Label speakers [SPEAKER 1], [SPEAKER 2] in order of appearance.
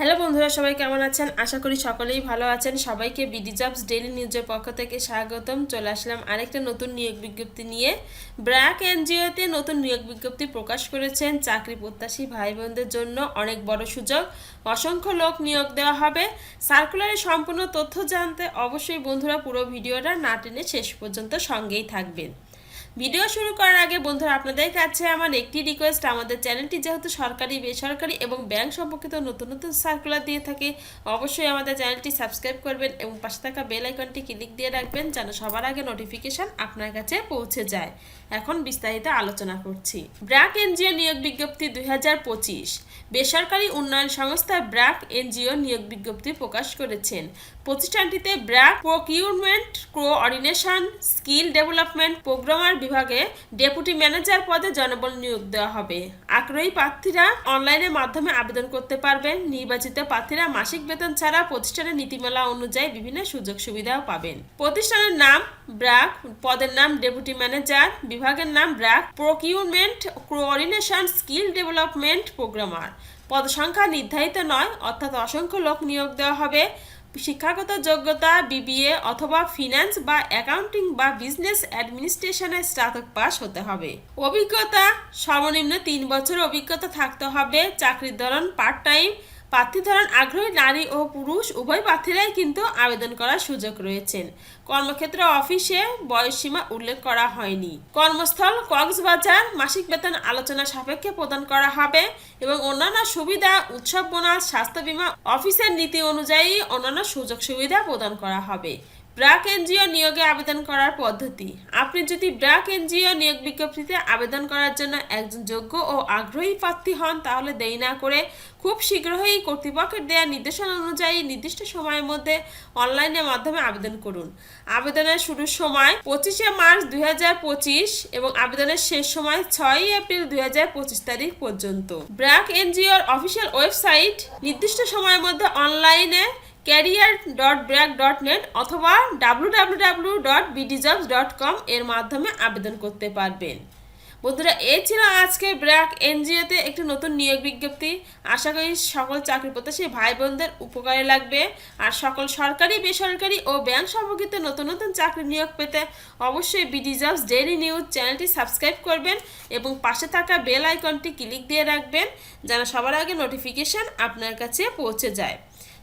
[SPEAKER 1] Hello বন্ধুরা, সবাই কেমন আছেন? আশা করি সকলেই ভালো আছেন। সবাইকে বিডি জবস ডেইলি নিউজের পক্ষ থেকে স্বাগতম। চলে আসলাম আরেকটা নতুন নিয়োগ বিজ্ঞপ্তি নিয়ে। ব্র্যাক এনজিওতে নতুন নিয়োগ বিজ্ঞপ্তি প্রকাশ করেছেন। চাকরি প্রত্যাশী ভাই বোনদের জন্য অনেক বড় সুযোগ। অসংখ্য লোক নিয়োগ দেওয়া হবে। সার্কুলারের সম্পূর্ণ তথ্য জানতে অবশ্যই বন্ধুরা পুরো ভিডিওটা না টেনে শেষ পর্যন্ত সঙ্গেই থাকবেন। ভিডিও শুরু করার আগে বন্ধুরা, আপনাদের কাছে আমার একটি রিকোয়েস্ট আমাদের চ্যানেলটি যেহেতু সরকারি, বেসরকারি এবং ব্যাংক সম্পর্কিত নতুন নতুন সার্কুলার দিয়ে থাকে, অবশ্যই আমাদের চ্যানেলটি সাবস্ক্রাইব করবেন এবং পাশে থাকা বেল আইকনটি ক্লিক দিয়ে রাখবেন যেন সবার আগে নোটিফিকেশন আপনার কাছে পৌঁছে যায়। এখন বিস্তারিত আলোচনা করছি। ব্র্যাক এনজিও নিয়োগ বিজ্ঞপ্তি দুই হাজার পঁচিশ। বেসরকারি উন্নয়ন সংস্থা ব্র্যাক এনজিও নিয়োগ বিজ্ঞপ্তি প্রকাশ করেছেন। প্রতিষ্ঠানটিতে BRAC procurement coordination skill development, programmer বিভাগে ডেপুটি ম্যানেজার পদে জনবল নিয়োগ দেওয়া হবে। আগ্রহী প্রার্থীরা অনলাইনের মাধ্যমে আবেদন করতে পারবেন। নির্বাচিত প্রার্থীরা মাসিক বেতন ছাড়া প্রতিষ্ঠানের নীতিমালা অনুযায়ী বিভিন্ন সুযোগ সুবিধাও পাবেন। প্রতিষ্ঠানের নাম ব্র্যাক পদের নাম ডেপুটি ম্যানেজার, বিভাগের নাম BRAC procurement, coordination skill development programmer. পদ সংখ্যা নির্ধারিত নয়, অর্থাৎ অসংখ্য লোক নিয়োগ দেওয়া হবে। শিক্ষাগত যোগ্যতা বিবিএ অথবা ফিনান্স বা অ্যাকাউন্টিং বা বিজনেস অ্যাডমিনিস্ট্রেশনে স্নাতক পাস হতে হবে। অভিজ্ঞতা সর্বনিম্ন তিন বছর অভিজ্ঞতা থাকতে হবে। চাকরির ধরন পার্ট টাইম প্রার্থী ধরন আগ্রহী নারী ও পুরুষ, উভয় প্রার্থীরাই কিন্তু আবেদন করার সুযোগ রয়েছেন। কর্মক্ষেত্র অফিসে বয়সসীমা উল্লেখ করা হয়নি। কর্মস্থল কক্সবাজার মাসিক বেতন আলোচনা সাপেক্ষে প্রদান করা হবে এবং অন্যান্য সুবিধা, উৎসব বোনাস, স্বাস্থ্য বিমা, অফিসের নীতি অনুযায়ী অন্যান্য সুযোগ সুবিধা প্রদান করা হবে। ব্র্যাক এনজিও নিয়োগে আবেদন করার পদ্ধতি। আপনি যদি ব্র্যাক এনজিও নিয়োগ বিজ্ঞপ্তিতে আবেদন করার জন্য একজন যোগ্য ও আগ্রহী প্রার্থী হন, তাহলে দেরি না করে খুব শীঘ্রই কর্তৃপক্ষের দেওয়া নির্দেশনা অনুযায়ী নির্দিষ্ট সময়ের মধ্যে অনলাইনের মাধ্যমে আবেদন করুন। আবেদনের শুরুর সময় পঁচিশে মার্চ দুই হাজার পঁচিশ এবং আবেদনের শেষ সময় ছয়ই এপ্রিল দুই হাজার পঁচিশ তারিখ পর্যন্ত। ব্র্যাক এনজিওর অফিসিয়াল ওয়েবসাইট নির্দিষ্ট সময়ের মধ্যে অনলাইনে career dot BRAC dot net অথবা W W dot bdjobs dot com এর মাধ্যমে আবেদন করতে পারবেন। বন্ধুরা, এ ছিল আজকে ব্র্যাক। এনজিওতে একটি নতুন নিয়োগ বিজ্ঞপ্তি। আশা করি সকল চাকরি প্রত্যাশী ভাই বোনদের উপকারে লাগবে। আর সকল সরকারি, বেসরকারি ও ব্যাংক সম্পর্কিত নতুন নতুন চাকরি নিয়োগ পেতে অবশ্যই বিডি জবস ডেইলি নিউজ চ্যানেলটি সাবস্ক্রাইব করবেন এবং পাশে থাকা বেল আইকনটি ক্লিক দিয়ে রাখবেন যেন সবার আগে নোটিফিকেশন আপনার কাছে পৌঁছে যায়।